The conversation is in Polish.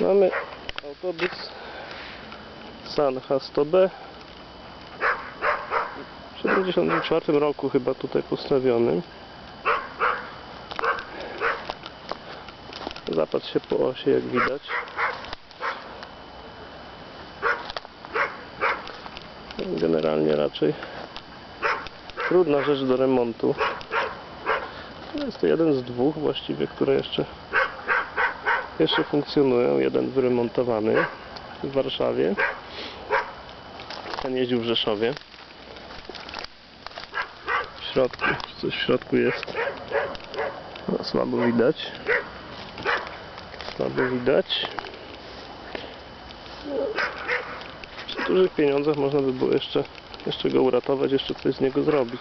Mamy autobus San H100B w 1974 roku chyba tutaj postawiony. Zapadł się po osi jak widać. Generalnie raczej trudna rzecz do remontu. Jest to jeden z dwóch właściwie, które jeszcze jeszcze funkcjonują. Jeden wyremontowany w Warszawie. Ten jeździł w Rzeszowie. W środku, coś w środku jest. No, słabo widać. Słabo widać. Przy dużych pieniądzach można by było jeszcze, jeszcze go uratować, jeszcze coś z niego zrobić.